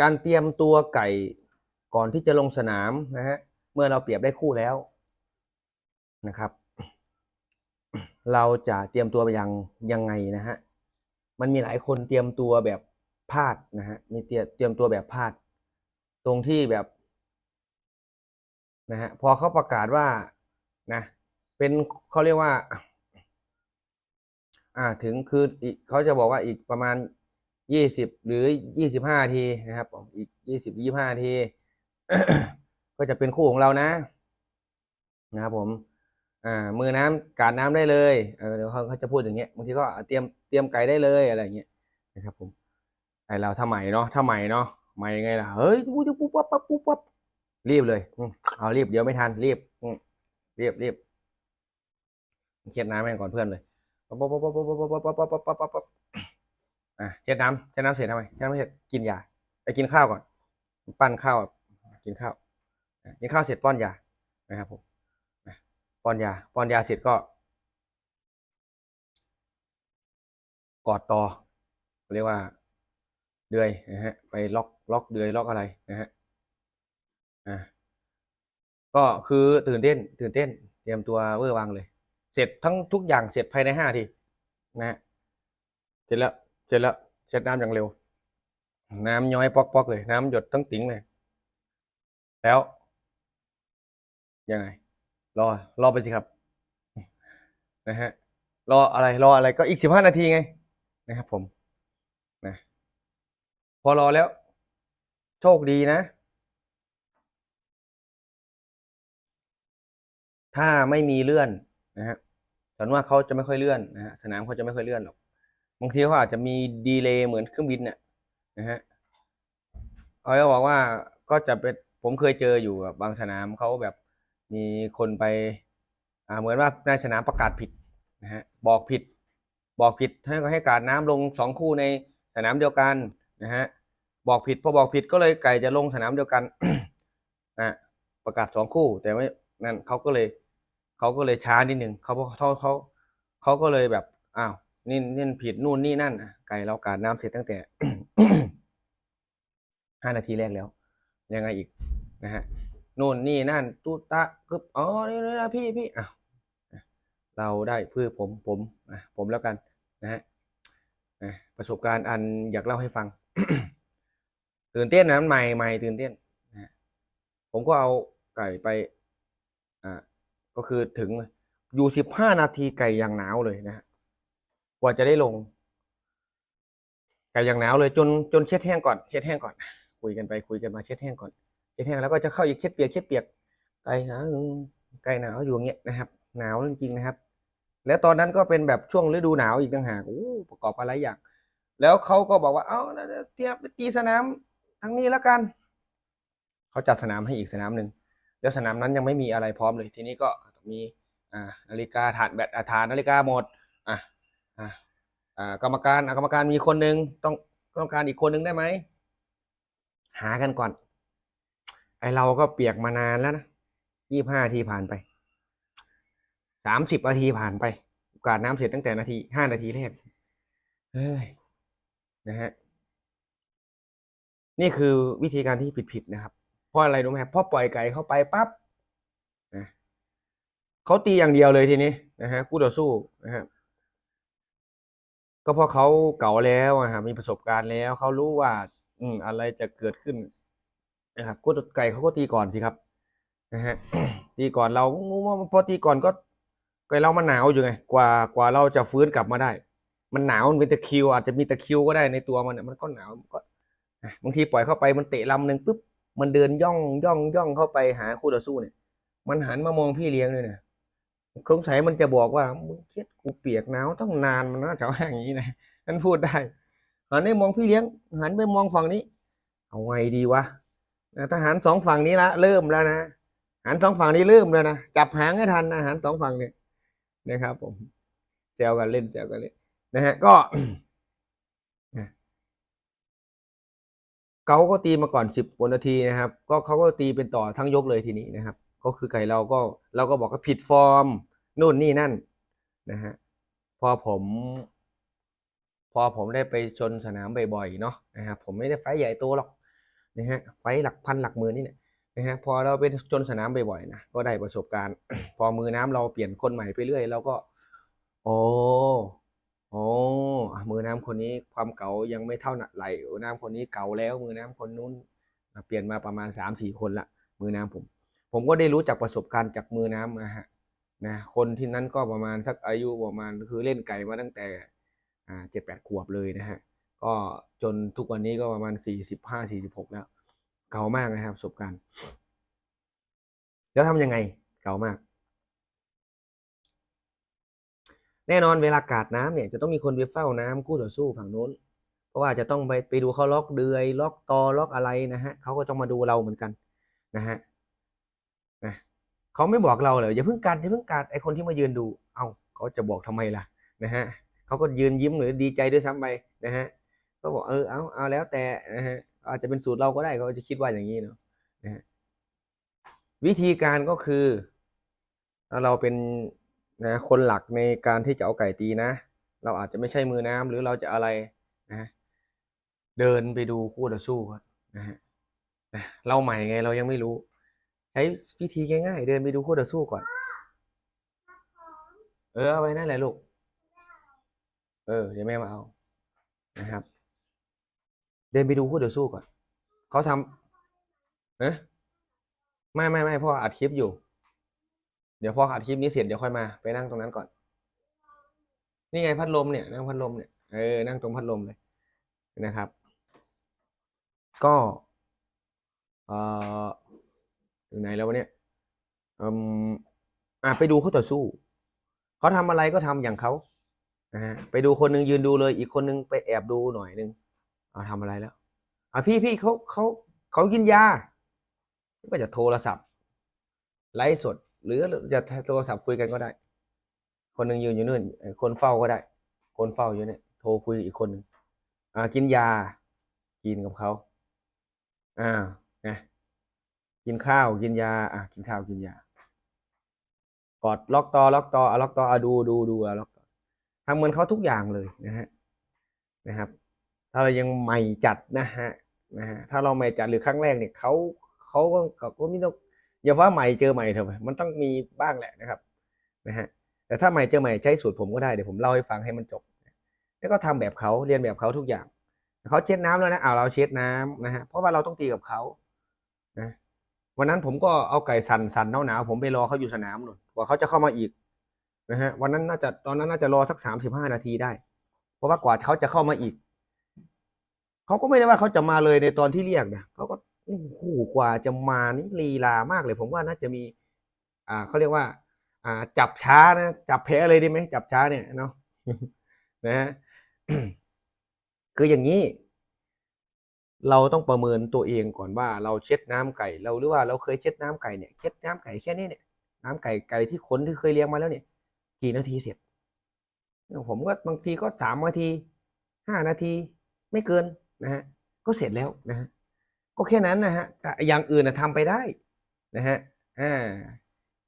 การเตรียมตัวไก่ก่อนที่จะลงสนามนะฮะเมื่อเราเปรียบได้คู่แล้วนะครับ เราจะเตรียมตัวไปยังยังไงนะฮะมันมีหลายคนเตรียมตัวแบบพลาดนะฮะมีเตรียมเตรียมตัวแบบพลาด ตรงที่แบบนะฮะพอเขาประกาศว่านะเป็นเขาเรียกว่า อ่าถึงคืออีกเขาจะบอกว่าอีกประมาณ ยี่สิบหรือยี่สิบห้าทีนะครับผมอีกยี่สิบยี่ห้าที ก็จะเป็นคู่ของเรานะนะครับผม อ่า มือน้ำกาดน้ำได้เลยเเดี๋ยวเขาเขาจะพูดอย่างเงี้ยบางทีก็เตรียมเตรียมไก่ได้เลยอะไรอย่างเงี้ยนะครับ ผมไอเราถ้าใหม่เนาะถ้าใหม่เนาะใหม่ยังไงล่ะเฮ้ยปุ๊บปุ๊บปุ๊บปุ๊บปุ๊บปุ๊บรีบเลยเอารีบเดี๋ยวไม่ทันรีบรีบรีบเช็ดน้ำให้ก่อนเพื่อนเลยปั๊บปั๊บปั๊บปั๊บปั๊บปั๊บปั๊บปั๊บปั๊บปั๊บปั๊บ อะเช็ดน้ำเช็ดน้ำเสร็จทำไมเช็ดน้ำเสร็จกินยาไปกินข้าวก่อน ปั้นข้าวกินข้าวกินข้าวเสร็จป้อนยานะครับผมป้อนยาป้อนยาเสร็จก็ กอดต่อเรียกว่าเดือยนะฮะไปล็อกล็อกเดือยล็อกอะไรนะฮะอ่าก็คือตื่นเต้น ตื่นเต้น เตรียมตัวเวอร์วังเลย เสร็จทั้งทุกอย่างเสร็จภายในห้าทีนะฮะเสร็จแล้ว เสร็จแล้วเช็ดน้ำอย่างเร็ว น้ำย้อยปอกๆเลย น้ำหยดทั้งติ๋งเลย แล้วยังไง รอ รอไปสิครับ นะฮะ รออะไร รออะไรก็อีกสิบห้านาทีไง นะครับผมนะพอรอแล้ว โชคดีนะ ถ้าไม่มีเลื่อนนะฮะส่วนมาเขาจะไม่ค่อยเลื่อนนะฮะสนามเขาจะไม่ค่อยเลื่อนหรอก บางทีเขาอาจจะมีดีเลย์เหมือนเครื่องบินเนี่ยนะฮะเขาบอกว่าก็จะเป็นผมเคยเจออยู่กับบางสนามเขาแบบมีคนไปอ่าเหมือนว่าในสนามประกาศผิดนะฮะบอกผิด บอกผิดให้ก็ให้การน้ำลงสองคู่ในสนามเดียวกันนะฮะบอกผิดพอบอกผิดก็เลยไก่จะลงสนามเดียวกันอะประกาศสองคู่ แต่ไม่นั่นเขาก็เลยเขาก็เลยช้านิดนึงเขาเขาเขาเขาก็เลยแบบอ้าว นี่นี่ผิดนู่นนี่นั่นอะไก่เราการน้ำเสร็จตั้งแต่ห้านาทีแรกแล้ว ยังไงอีกนะฮะนู่นนี่นั่นตุ๊ตะกึบอ๋อนี่นี่นะพี่พี่อ้าวเราได้เพื่อผมผมอะผมแล้วกันนะฮะนะประสบการณ์อันอยากเล่าให้ฟัง ตื่นเต้นนะใหม่ใหม่ตื่นเต้นนะฮะผมก็เอาไก่ไปอ่าก็คือถึงอยู่สิบห้านาทีไก่อย่างหนาวเลยนะฮะ กว่าจะได้ลงไก่อย่างหนาวเลยจนจนเช็ดแห้งก่อนเช็ดแห้งก่อน คุยกันไปคุยกันมาเช็ดแห้งก่อนเช็ดแห้งแล้วก็จะเข้าอีกเช็ดเปียกเช็ดเปียกไก่หนาวไก่หนาวอยู่อย่างเงี้ยนะครับ หนาวจริงๆนะครับ แล้วตอนนั้นก็เป็นแบบช่วงฤดูหนาวอีกต่างหากโอ้ประกอบกันหลายอย่าง แล้วเขาก็บอกว่าเอ้าเตรียมไปตีสนามทั้งนี้แล้วกันเขาจัดสนามให้อีกสนามหนึ่งแล้วสนามนั้นยังไม่มีอะไรพร้อมเลย ทีนี้ก็มีอ่านาฬิกาฐานแบตอาฐานนาฬิกาหมด อะอ่ากรรมการอะกรรมการมีคนหนึ่งต้องต้องการอีกคนหนึ่งได้ไหมหากันก่อน ไอเราก็เปียกมานานแล้วนะยี่ห้าทีผ่านไปสามสิบนาทีผ่านไปโอกาสน้ำเสร็จตั้งแต่นาทีห้านาทีแรกเฮ้ยนะฮะนี่คือวิธีการที่ผิดๆนะครับ เพราะอะไรรู้ไหมเพราะปล่อยไก่เข้าไปปั๊บนะเขาตีอย่างเดียวเลยทีนี้นะฮะคู่ต่อสู้นะฮะ ก็เพราะเขาเก่าแล้วอะฮะมีประสบการณ์แล้วเขารู้ว่า อืมอะไรจะเกิดขึ้นนะครับคู่ไก่เขาก็ตีก่อนสิครับนะฮะตีก่อนเรางูว่าพอตีก่อนก็ไก่เรามันหนาวอยู่ไง กว่ากว่าเราจะฟื้นกลับมาได้ มันหนาวมันเป็นตะคิว อาจจะมีตะคิวก็ได้ในตัวมันมันก็หนาวก็บางทีปล่อยเข้าไปมันเตะลำหนึ่งปุ๊บมันเดินย่องย่องย่องเข้าไปหาคู่ต่อสู้เนี่ย มันหันมามองพี่เลี้ยงเลยเนี่ย สงสัยมันจะบอกว่ามึงเครียดกูเปียกหนาวต้องนานมันน่าจะว่าอย่างนี้นะนั่นพูดได้หันไปมองพี่เลี้ยง หันไปมองฝั่งนี้ เอาไงดีวะทหารสองฝั่งนี้ละเริ่มแล้วนะหันสองฝั่งนี้เริ่มแล้วนะจับหางให้ทันนะหันสองฝั่งเนี่ยนะครับ ผมแซวกันเล่นแซวกันเล่นนะฮะก็เขาก็ตีมาก่อนสิบว่านาทีนะครับ ก็เขาก็ตีเป็นต่อทั้งยกเลยทีนี้นะครับ ก็คือไก่เราก็เราก็บอกว่าผิดฟอร์มนู่นนี่นั่นนะฮะพอผม พอผมได้ไปชนสนามบ่อยๆเนาะนะครับผมไม่ได้ไฟใหญ่โตหรอกนะฮะไฟหลักพันหลักหมื่นนี่แหละนะฮะพอเราไปจนสนามบ่อยๆนะก็ได้ประสบการณ์ พอมือน้ำเราเปลี่ยนคนใหม่ไปเรื่อยเราก็ โอ้โอ้มือน้ำคนนี้ความเก่ายังไม่เท่าหนักไหลน้ำคนนี้เก่าแล้ว มือน้ำคนนู้นเปลี่ยนมาประมาณสามสี่คนละมือน้ำผม ผมก็ได้รู้จากประสบการณ์จากมือน้ำนะฮะนะคนที่นั้นก็ประมาณสักอายุประมาณคือเล่นไก่มาตั้งแต่เจ็ดแปดขวบเลยนะฮะก็จนทุกวันนี้ก็ประมาณสี่สิบห้าสี่สิบหกแล้วเก่ามากนะครับประสบการณ์ แล้วทำยังไงเก่ามาก แน่นอนเวลากาดน้ำเนี่ยจะต้องมีคนไปเฝ้าน้ำคู่ต่อสู้ฝั่งนู้น เพราะว่าจะต้องไปไปดูเขาล็อกเดือย ล็อกตอล็อกอะไรนะฮะเขาก็ต้องมาดูเราเหมือนกันนะฮะ นะเขาไม่บอกเราเลยอย่าเพิ่งกัดอย่าเพิ่งกัดไอคนที่มายืนดู เอ้าเขาจะบอกทำไมล่ะนะฮะเขาก็ยืนยิ้มหรือดีใจด้วยซ้ำไปนะฮะก็บอกเออเอาเอาแล้วแต่นะฮะอาจจะเป็นสูตรเราก็ได้เขาจะคิดว่าอย่างนี้เนาะนะฮะวิธีการก็คือ เราเป็นนะคนหลักในการที่จะเอาไก่ตีนะ เราอาจจะไม่ใช่มือน้ำหรือเราจะอะไรนะเดินไปดูคู่ต่อสู้ครับนะฮะเราใหม่ไงเรายังไม่รู้ ช้วิธีง่ายๆ เดินไปดูคู่ต่อสู้ก่อน เออเอาไปนั่นแหละลูก เออ เดี๋ยวแม่มาเอา นะครับ เดินไปดูคู่ต่อสู้ก่อน เขาทำเอ๊ะไม่ไม่ไม่พ่ออัดคลิปอยู่ เดี๋ยวพออัดคลิปนี้เสร็จเดี๋ยวค่อยมา ไปนั่งตรงนั้นก่อน นี่ไงพัดลมเนี่ย นั่งพัดลมเนี่ย เออ นั่งตรงพัดลมเลย นะครับ ก็ เอ่อ อยู่ไหนแล้ววะเนี่ยอืมอะไปดูเขาต่อสู้เขาทำอะไรก็ทำอย่างเขานะฮะไปดูคนหนึงยืนดูเลย อีกคนนึงไปแอบดูหน่อยนึงเอาทำอะไรแล้วอะพี่พี่เขาเขาเขากินยาก็จะโทรศัพท์ไลฟ์สด หรือจะโทรศัพท์คุยกันก็ได้ คนหนึ่งยืนอยู่นู่นคนเฝ้าก็ได้ คนเฝ้าอยู่เนี่ยโทรคุยอีกคนหนึ่งอ่ากินยากินกับเขาอ่า กินข้าวกินยา อ่ากินข้าวกินยากอดล็อกตอล็อกต่ออะล็อกต่ออะดูดูดูอะล็อกตอทำเหมือนเขาทุกอย่างเลยนะฮะนะครับ ถ้าเรายังใหม่จัดนะฮะนะฮะถ้าเราใหม่จัดหรือครั้งแรกเนี่ยเขาเขาก็ก็ไม่ต้องอย่าว่าใหม่เจอใหม่เถอะมันต้องมีบ้างแหละนะครับนะฮะแต่ถ้าใหม่เจอใหม่ใช้สูตรผมก็ได้เดี๋ยวผมเล่าให้ฟังให้มันจบ แล้วก็ทำแบบเขาเรียนแบบเขาทุกอย่างเขาเช็ดน้ำแล้วนะเอาเราเช็ดน้ำนะฮะเพราะว่าเราต้องตีกับเขา วันนั้นผมก็เอาไก่สันสันหนาวหนาวๆผมไปรอเขาอยู่สนามหนุนกว่าเขาจะเข้ามาอีกนะฮะวันนั้นน่าจะตอนนั้นน่าจะรอสักสามสิบห้านาทีได้ เพราะว่ากว่าเขาจะเข้ามาอีกเขาก็ไม่ได้ว่าเขาจะมาเลยในตอนที่เรียกนะเขาก็โอ้โหกว่าจะมานี่ลีลามากเลย ผมว่าน่าจะมี อ่าเขาเรียกว่า อ่า จับช้านะจับแพ้เลยดีไหมจับช้าเนี่ยเนาะนะฮะคืออย่างนี้ เราต้องประเมินตัวเองก่อนว่าเราเช็ดน้ำไก่เราหรือว่าเราเคยเช็ดน้ำไก่เนี่ยเช็ดน้ำไก่แค่นี้เนี่ยน้ำไก่ไก่ที่คนที่เคยเลี้ยงมาแล้วเนี่ย กี่นาทีเสร็จผมก็บางทีก็สามนาทีห้านาทีไม่เกินนะฮะก็เสร็จแล้วนะฮะก็แค่นั้นนะฮะแต่อย่างอื่นนะทำไปได้นะฮะอ่า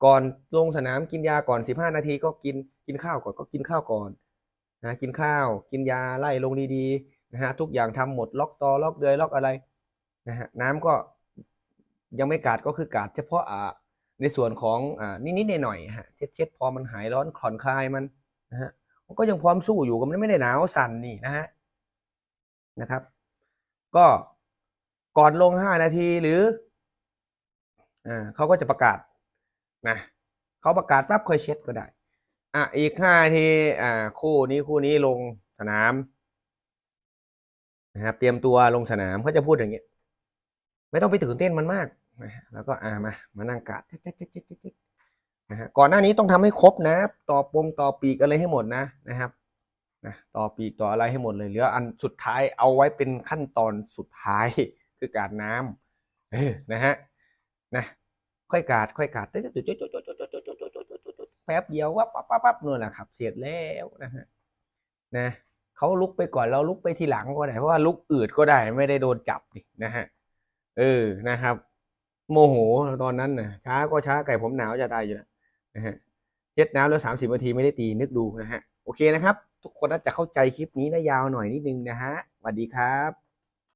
ก่อนลงสนามกินยาก่อนสิบห้านาทีก็กินกินข้าวก่อนก็กินข้าวก่อนนะกินข้าว กินยาไล่ลงดีๆ นะฮะทุกอย่างทำหมดล็อกตอล็อกเดือยล็อกอะไรนะฮะน้ำก็ยังไม่กาดก็คือกาดเฉพาะอ่าในส่วนของอ่านิดๆหน่อยๆฮะเช็ดเช็ดพอมันหายร้อนผ่อนคลายมันนะฮะมันก็ยังพร้อมสู้อยู่ก็มันไม่ได้หนาวสั่นนี่นะฮะนะครับ ก็ก่อนลงห้านาทีหรืออ่าเขาก็จะประกาศนะเขาประกาศปั๊บค่อยเช็ดก็ได้อะอีกห้านาทีอ่าคู่นี้คู่นี้ลงสนาม นะครับเตรียมตัวลงสนามเขาจะพูดอย่างเงี้ยไม่ต้องไปตื่นเต้นมันมากนะแล้วก็อ่ามามานั่งกาดเจ๊กนะฮะก่อนหน้านี้ต้องทำให้ครบนะต่อปมต่อปีกอะไรให้หมดนะนะครับนะต่อปีกต่ออะไรให้หมดเลยเหลืออันสุดท้ายเอาไว้เป็นขั้นตอนสุดท้ายคือการน้ำเออนะฮะนะค่อยกาดค่อยกาดแป๊บเดียวว่าปั๊บปั๊บปั๊บนู่นแหละครับ เสร็จแล้วนะฮะนะ เขาลุกไปก่อนเราลุกไปทีหลังก็ได้เพราะว่าลุกอืดก็ได้ไม่ได้โดนจับนี่นะฮะเออนะครับ โมโหตอนนั้นนะช้าก็ช้าไก่ผมหนาวจะตายอยู่แล้วนะฮะเช็ดน้ำแล้วสามสิบนาทีไม่ได้ตีนึกดูนะฮะโอเคนะครับ ทุกคนน่าจะเข้าใจคลิปนี้นะยาวหน่อยนิดนึงนะฮะสวัสดีครับ